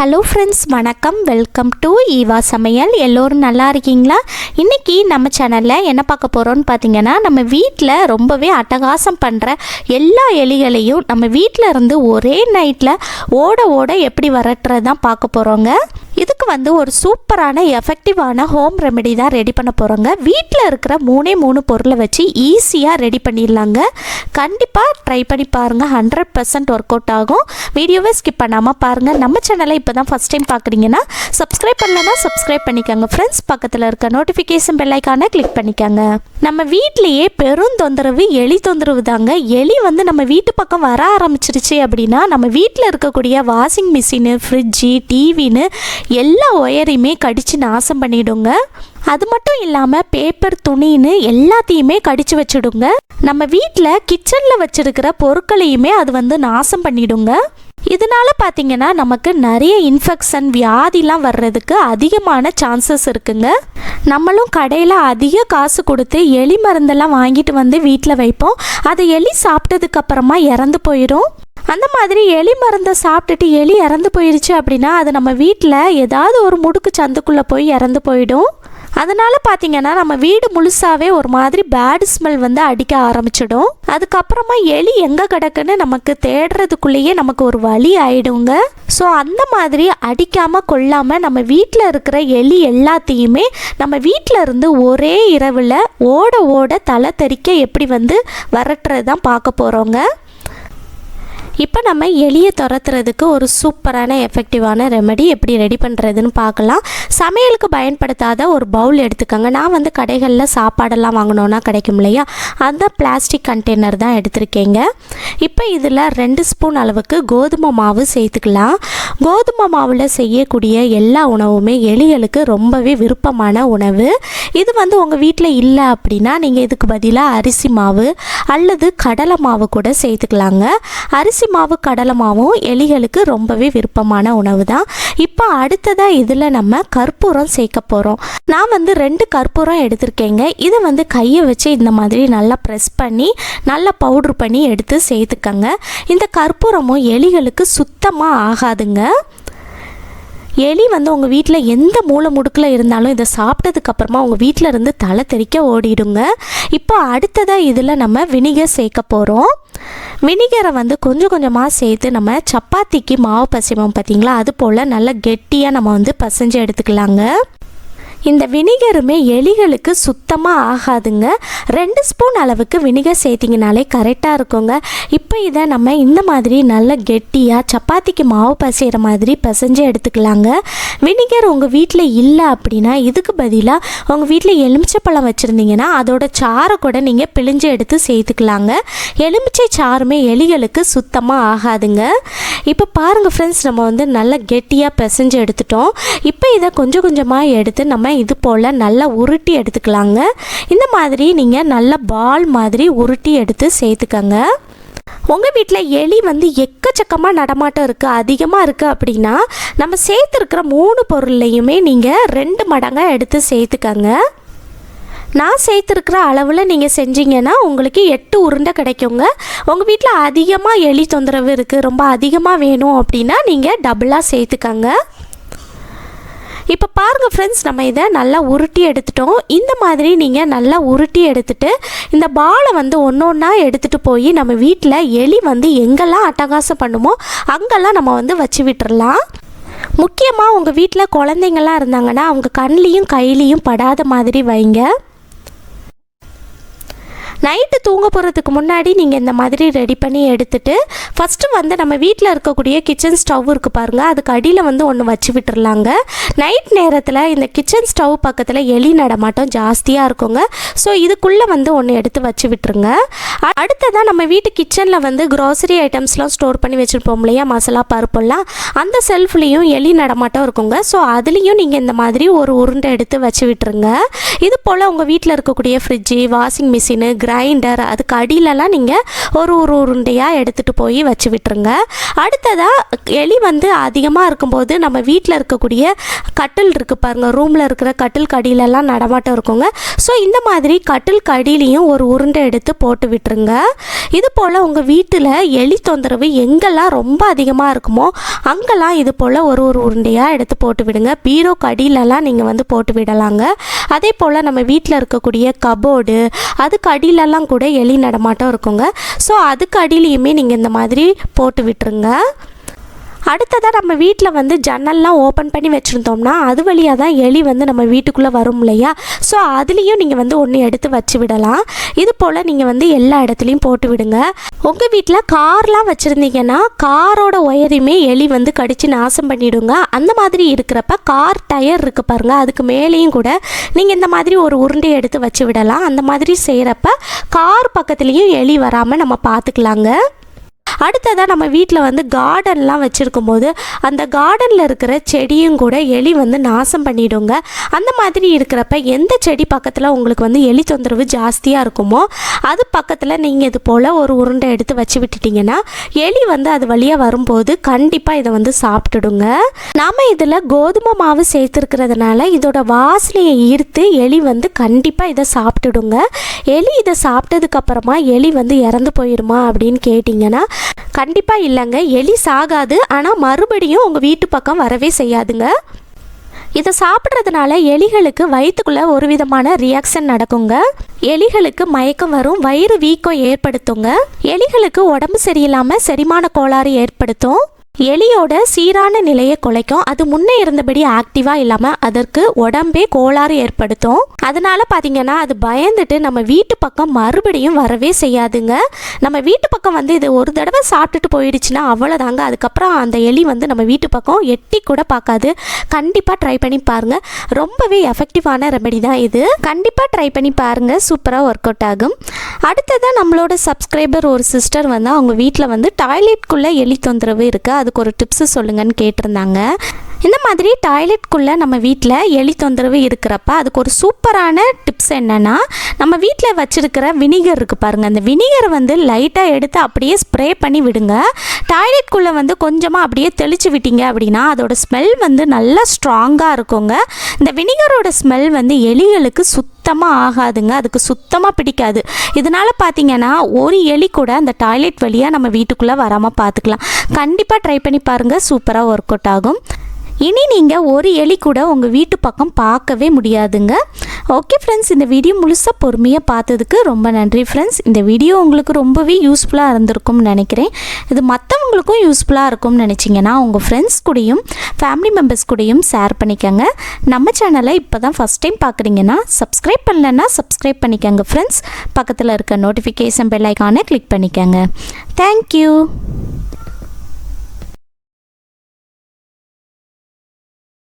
Hello friends வணக்கம். Welcome to Eva சமையல் எல்லோரும் நல்லா இருக்கீங்களா? இன்றைக்கி நம்ம சேனலில் என்ன பார்க்க போகிறோம்னு பார்த்தீங்கன்னா நம்ம வீட்டில் ரொம்பவே அட்டகாசம் பண்ணுற எல்லா எலிகளையும் நம்ம வீட்டில் இருந்து ஒரே நைட்டில் ஓட ஓட எப்படி வரட்டுறது தான் பார்க்க போகிறோங்க இதுக்கு வந்து ஒரு சூப்பரான எஃபெக்டிவான ஹோம் ரெமெடி தான் ரெடி பண்ண போகிறோங்க வீட்டில் இருக்கிற மூணே மூணு பொருளை வச்சு ஈஸியாக ரெடி பண்ணிடலாங்க. கண்டிப்பாக ட்ரை பண்ணி பாருங்கள் ஹண்ட்ரட் பர்சன்ட் ஒர்க் அவுட் ஆகும். வீடியோவை ஸ்கிப் பண்ணாமல் பாருங்கள் நம்ம சேனலை இப்போ தான் ஃபஸ்ட் டைம் பார்க்குறீங்கன்னா சப்ஸ்கிரைப் பண்ணலன்னா சப்ஸ்கிரைப் பண்ணிக்கோங்க. ஃப்ரெண்ட்ஸ் பக்கத்தில் இருக்க நோட்டிஃபிகேஷன் பெல்லைக்கான கிளிக் பண்ணிக்கோங்க. நம்ம வீட்லேயே பெரும் தொந்தரவு எலி தொந்தரவு தாங்க. எலி வந்து நம்ம வீட்டு பக்கம் வர ஆரம்பிச்சிருச்சு அப்படின்னா நம்ம வீட்டில் இருக்கக்கூடிய வாஷிங் மிஷினு ஃப்ரிட்ஜு டிவின்னு எல்லா ஒயரையுமே கடித்து நாசம் பண்ணிடுங்க. அது மட்டும் இல்லாமல் பேப்பர் துணின்னு எல்லாத்தையுமே கடிச்சு வச்சிடுங்க. நம்ம வீட்டில் கிச்சனில் வச்சிருக்கிற பொருட்களையுமே அது வந்து நாசம் பண்ணிடுங்க. இதனால பார்த்தீங்கன்னா நமக்கு நிறைய இன்ஃபெக்ஷன் வியாதிலாம் வர்றதுக்கு அதிகமான சான்சஸ் இருக்குங்க. நம்மளும் கடையில் அதிக காசு கொடுத்து எலி மருந்தெல்லாம் வாங்கிட்டு வந்து வீட்டில் வைப்போம். அதை எலி சாப்பிட்டதுக்கப்புறமா இறந்து போயிடும் அந்த மாதிரி எலி மருந்தை சாப்பிட்டுட்டு எலி இறந்து போயிடுச்சு அப்படின்னா அது நம்ம வீட்டில் ஏதாவது ஒரு முடுக்கு சந்துக்குள்ளே போய் இறந்து போயிடும். அதனால் பார்த்தீங்கன்னா நம்ம வீடு முழுசாவே ஒரு மாதிரி பேட் ஸ்மெல் வந்து அடிக்க ஆரம்பிச்சிடும். அதுக்கப்புறமா எலி எங்கே கிடக்குன்னு நமக்கு தேடுறதுக்குள்ளேயே நமக்கு ஒரு வழி ஆயிடுங்க. ஸோ அந்த மாதிரி அடிக்காமல் கொள்ளாமல் நம்ம வீட்டில் இருக்கிற எலி எல்லாத்தையுமே நம்ம வீட்டில் இருந்து ஒரே இரவில் ஓட ஓட தலை தெறிக்க எப்படி வந்து வரட்டுறது தான் பார்க்க போகிறோங்க இப்போ நம்ம எலியை துரத்துறதுக்கு ஒரு சூப்பரான எஃபெக்டிவான ரெமெடி எப்படி ரெடி பண்ணுறதுன்னு பார்க்கலாம். சமையலுக்கு பயன்படுத்தாத ஒரு பவுல் எடுத்துக்கோங்க. நான் வந்து கடைகளில் சாப்பாடெல்லாம் வாங்கினோன்னா கிடைக்கும் இல்லையா? அந்த பிளாஸ்டிக் கண்டெய்னர் தான் எடுத்திருக்கேங்க. இப்போ இதில் ரெண்டு ஸ்பூன் அளவுக்கு கோதுமை மாவு சேர்த்துக்கலாம். கோதுமை மாவில் செய்யக்கூடிய எல்லா உணவுமே எலிகளுக்கு ரொம்பவே விருப்பமான உணவு. இது வந்து உங்கள் வீட்டில் இல்லை அப்படின்னா நீங்கள் இதுக்கு பதிலாக அரிசி மாவு அல்லது கடலை மாவு கூட சேர்த்துக்கலாங்க. அரிசி மாவு கடலை மாவும் எலிகளுக்கு ரொம்பவே விருப்பமான உணவு தான் இப்போ அடுத்ததாக இதில் நம்ம கற்பூரம் சேர்க்க போகிறோம் நான் வந்து ரெண்டு கற்பூரம் எடுத்திருக்கேங்க. இதை வந்து கையை வச்சு இந்த மாதிரி நல்லா ப்ரெஸ் பண்ணி நல்லா பவுட்ரு பண்ணி எடுத்து சேர்த்துக்கங்க. இந்த கற்பூரமும் எலிகளுக்கு சுத்தமாக ஆகாதுங்க. எலி வந்து உங்கள் வீட்டில் எந்த மூளை முடுக்கில் இருந்தாலும் இதை சாப்பிட்டதுக்கப்புறமா உங்கள் வீட்டில் இருந்து தலை தெறிக்க ஓடிடுங்க. இப்போ அடுத்ததாக இதில் நம்ம வினிகர் சேர்க்க போகிறோம் வினிகரை வந்து கொஞ்சம் கொஞ்சமாக சேர்த்து நம்ம சப்பாத்திக்கு மாவு பசைவோம் பார்த்தீங்களா அது போல் நல்லா கெட்டியாக நம்ம வந்து பசைஞ்சு எடுத்துக்கலாங்க. இந்த வினிகருமே எலிகளுக்கு சுத்தமாக ஆகாதுங்க. ரெண்டு ஸ்பூன் அளவுக்கு வினிகர் சேர்த்திங்கனாலே கரெக்டாக இருக்குங்க. இப்போ இதை நம்ம இந்த மாதிரி நல்ல கெட்டியாக சப்பாத்திக்கு மாவு பசைகிற மாதிரி பசைஞ்சு எடுத்துக்கலாங்க. வினிகர் உங்கள் வீட்டில் இல்லை அப்படின்னா இதுக்கு பதிலாக உங்கள் வீட்டில் எலுமிச்சைப்பழம் வச்சுருந்தீங்கன்னா அதோட சாறை கூட நீங்கள் பிழிஞ்சு எடுத்து சேர்த்துக்கலாங்க. எலுமிச்சை சாறுமே எலிகளுக்கு சுத்தமாக ஆகாதுங்க. இப்போ பாருங்கள் ஃப்ரெண்ட்ஸ் நம்ம வந்து நல்லா கெட்டியாக பிசைஞ்சு எடுத்துட்டோம். இப்போ இதை கொஞ்சம் கொஞ்சமாக எடுத்து நம்ம இது போல் நல்லா உருட்டி எடுத்துக்கலாங்க. இந்த மாதிரி நீங்கள் நல்ல பால் மாதிரி உருட்டி எடுத்து சேர்த்துக்கங்க. உங்கள் வீட்டில் எலி வந்து எக்கச்சக்கமாக நடமாட்டம் இருக்குது அதிகமாக இருக்குது அப்படின்னா நம்ம சேர்த்துருக்கிற மூணு பொருள்லையுமே நீங்கள் ரெண்டு மடங்காக எடுத்து சேர்த்துக்கங்க. நான் சேர்த்துருக்கிற அளவில் நீங்கள் செஞ்சீங்கன்னா உங்களுக்கு எட்டு உருண்டை கிடைக்குங்க. உங்கள் வீட்டில் அதிகமாக எலி தொந்தரவு இருக்குது ரொம்ப அதிகமாக வேணும் அப்படின்னா நீங்கள் டபுளாக சேர்த்துக்கங்க. இப்போ பாருங்கள் ஃப்ரெண்ட்ஸ் நம்ம இதை நல்லா உருட்டி எடுத்துட்டோம். இந்த மாதிரி நீங்கள் நல்லா உருட்டி எடுத்துட்டு இந்த பாலை வந்து ஒன்று ஒன்றா எடுத்துகிட்டு போய் நம்ம வீட்டில் எலி வந்து எங்கெல்லாம் அட்டகாசம் பண்ணுமோ அங்கெல்லாம் நம்ம வந்து வச்சு விட்டுறலாம். முக்கியமாக உங்கள் வீட்டில் குழந்தைங்கள்லாம் இருந்தாங்கன்னா அவங்க கண்லேயும் கையிலையும் படாத மாதிரி வைங்க. நைட்டு தூங்க போகிறதுக்கு முன்னாடி நீங்கள் இந்த மாதிரி ரெடி பண்ணி எடுத்துட்டு ஃபஸ்ட்டு வந்து நம்ம வீட்டில் இருக்கக்கூடிய கிச்சன் ஸ்டவ் இருக்குது பாருங்கள் அதுக்கு அடியில் வந்து ஒன்று வச்சு விட்டுருலாங்க நைட் நேரத்தில் இந்த கிச்சன் ஸ்டவ் பக்கத்தில் எலி நடமாட்டம் ஜாஸ்தியாக இருக்குங்க. ஸோ இதுக்குள்ளே வந்து ஒன்று எடுத்து வச்சு விட்டுருங்க. அடுத்ததாக நம்ம வீட்டு கிச்சனில் வந்து க்ராசரி ஐட்டம்ஸ்லாம் ஸ்டோர் பண்ணி வச்சுருப்போம் இல்லையா? மசாலா பருப்பெல்லாம் அந்த செல்ஃப்லேயும் எலி நடமாட்டம் இருக்குங்க. ஸோ அதுலேயும் நீங்கள் இந்த மாதிரி ஒரு உருண்டை எடுத்து வச்சு விட்டுருங்க. இது போல் உங்கள் வீட்டில் இருக்கக்கூடிய ஃப்ரிட்ஜு வாஷிங் மிஷினு கிரைண்டர் அதுக்கு அடியிலலாம் நீங்கள் ஒரு ஒரு உருண்டையாக எடுத்துகிட்டு போய் வச்சு விட்டுருங்க. அடுத்ததாக எலி வந்து அதிகமாக இருக்கும்போது நம்ம வீட்டில் இருக்கக்கூடிய கட்டில் இருக்குது பாருங்கள் ரூமில் இருக்கிற கட்டில் கடியிலலாம் நடமாட்டம் இருக்குங்க. ஸோ இந்த மாதிரி கட்டில் கடியிலையும் ஒரு உருண்டை எடுத்து போட்டு விட்டுருங்க. இது போல் உங்கள் வீட்டில் எலி தொந்தரவு எங்கெல்லாம் ரொம்ப அதிகமாக இருக்குமோ அங்கெல்லாம் இது போல் ஒரு ஒரு உருண்டையாக எடுத்து போட்டு விடுங்க. பீரோ கடியிலலாம் நீங்கள் வந்து போட்டு விடலாங்க. அதே போல் நம்ம வீட்டில் இருக்கக்கூடிய கபோர்டு அதுக்கு அடியிலலாம் கூட எலி நடமாட்டம் இருக்குங்க. ஸோ அதுக்கு அடியிலையுமே நீங்கள் இந்த மாதிரி போட்டு விட்டுருங்க. அடுத்ததாக நம்ம வீட்டில் வந்து ஜன்னல்லாம் ஓப்பன் பண்ணி வச்சுருந்தோம்னா அது வழியாக தான் எலி வந்து நம்ம வீட்டுக்குள்ளே வரும் இல்லையா? ஸோ அதுலேயும் நீங்கள் வந்து ஒன்று எடுத்து வச்சு விடலாம். இது போல் நீங்கள் வந்து எல்லா இடத்துலையும் போட்டு விடுங்க. உங்கள் வீட்டில் கார்லாம் வச்சுருந்தீங்கன்னா காரோட ஒயரையுமே எலி வந்து கடித்து நாசம் பண்ணிவிடுங்க அந்த மாதிரி இருக்கிறப்ப கார் டயர் இருக்குது பாருங்கள் அதுக்கு மேலேயும் கூட நீங்கள் இந்த மாதிரி ஒரு உருண்டை எடுத்து வச்சு விடலாம். அந்த மாதிரி செய்கிறப்ப கார் பக்கத்துலேயும் எலி வராமல் நம்ம பார்த்துக்கலாங்க. அடுத்ததாக நம்ம வீட்டில் வந்து கார்டன்லாம் வச்சுருக்கும் போது அந்த கார்டனில் இருக்கிற செடியும் கூட எலி வந்து நாசம் பண்ணிவிடுங்க அந்த மாதிரி இருக்கிறப்ப எந்த செடி பக்கத்தில் உங்களுக்கு வந்து எலி தொந்தரவு ஜாஸ்தியாக இருக்குமோ அது பக்கத்தில் நீங்கள் இது போல் ஒரு உருண்டை எடுத்து வச்சு விட்டுட்டிங்கன்னா எலி வந்து அது வழியாக வரும்போது கண்டிப்பாக இதை வந்து சாப்பிட்டுடுங்க. நாம் இதில் கோதுமை மாவு சேர்த்துருக்கிறதுனால இதோட வாசனையை ஈர்த்து எலி வந்து கண்டிப்பாக இதை சாப்பிட்டுடுங்க. எலி இதை சாப்பிட்டதுக்கப்புறமா எலி வந்து இறந்து போயிடுமா அப்படின்னு கேட்டிங்கன்னா கண்டிப்பாக இல்லைங்க. எலி சாகாது. ஆனால் மறுபடியும் உங்கள் வீட்டு பக்கம் வரவே செய்யாதுங்க. இதை சாப்பிட்றதுனால எலிகளுக்கு வயிற்றுக்குள்ளே ஒரு விதமான ரியாக்ஷன் நடக்குங்க. எலிகளுக்கு மயக்கம் வரும். வயிறு வீக்கம் ஏற்படுத்துங்க. எலிகளுக்கு உடம்பு சரியில்லாமல் செரிமான கோளாறு ஏற்படுத்தும். எலியோட சீரான நிலையை குலைக்கும். அது முன்னே இருந்தபடி ஆக்டிவாக இல்லாமல் அதற்கு உடம்பே கோளாறு ஏற்படுத்தும். அதனால பார்த்தீங்கன்னா அது பயந்துட்டு நம்ம வீட்டு பக்கம் மறுபடியும் வரவே செய்யாதுங்க. நம்ம வீட்டு பக்கம் வந்து இது ஒரு தடவை சாப்பிட்டுட்டு போயிடுச்சுன்னா அவ்வளோதாங்க அதுக்கப்புறம் அந்த எலி வந்து நம்ம வீட்டு பக்கம் எட்டி கூட பார்க்காது. கண்டிப்பாக ட்ரை பண்ணி பாருங்க. ரொம்பவே எஃபெக்டிவான ரெமெடி தான் இது. கண்டிப்பாக ட்ரை பண்ணி பாருங்க. சூப்பராக ஒர்க் அவுட் ஆகும். அடுத்ததாக நம்மளோட சப்ஸ்கிரைபர் ஒரு சிஸ்டர் வந்து அவங்க வீட்டில் வந்து டாய்லெட்குள்ளே எலி தொந்தரவு இருக்குது அதுக்கு ஒரு டிப்ஸு சொல்லுங்கன்னு கேட்டிருந்தாங்க. இந்த மாதிரி டாய்லெட்குள்ளே நம்ம வீட்டில் எலி தொந்தரவு இருக்கிறப்ப அதுக்கு ஒரு சூப்பரான டிப்ஸ் என்னென்னா நம்ம வீட்டில் வச்சுருக்கிற வினிகர் இருக்குது பாருங்கள் அந்த வினிகரை வந்து லைட்டாக எடுத்து அப்படியே ஸ்ப்ரே பண்ணி விடுங்க. டாய்லெட்குள்ளே வந்து கொஞ்சமாக அப்படியே தெளித்து விட்டீங்க அப்படின்னா அதோட ஸ்மெல் வந்து நல்லா ஸ்ட்ராங்காக இருக்குங்க. இந்த வினிகரோட ஸ்மெல் வந்து எலிகளுக்கு சுத்தமாக ஆகாதுங்க. அதுக்கு சுத்தமாக பிடிக்காது. இதனால் பார்த்தீங்கன்னா ஒரு எலி கூட அந்த டாய்லெட் வழியாக நம்ம வீட்டுக்குள்ளே வராமல் பார்த்துக்கலாம் கண்டிப்பாக ட்ரை பண்ணி பாருங்கள் சூப்பராக ஒர்க் அவுட் ஆகும். இனி நீங்கள் ஒரு எலி கூட உங்கள் வீட்டு பக்கம் பார்க்கவே முடியாதுங்க. ஓகே ஃப்ரெண்ட்ஸ் இந்த வீடியோ முழுசாக பொறுமையாக பார்த்ததுக்கு ரொம்ப நன்றி ஃப்ரெண்ட்ஸ் இந்த வீடியோ உங்களுக்கு ரொம்பவே யூஸ்ஃபுல்லாக இருந்திருக்கும்னு நினைக்கிறேன். இது மற்றவங்களுக்கும் யூஸ்ஃபுல்லாக இருக்கும்னு நினச்சிங்கன்னா உங்கள் ஃப்ரெண்ட்ஸ் கூடயும் ஃபேமிலி மெம்பர்ஸ் கூடயும் ஷேர் பண்ணிக்கோங்க. நம்ம சேனலை இப்போ தான் ஃபஸ்ட் டைம் பார்க்குறீங்கன்னா சப்ஸ்கிரைப் பண்ணலன்னா சப்ஸ்கிரைப் பண்ணிக்கோங்க ஃப்ரெண்ட்ஸ் பக்கத்தில் இருக்க நோட்டிஃபிகேஷன் பெல் ஐக்கானை கிளிக் பண்ணிக்கோங்க. Thank you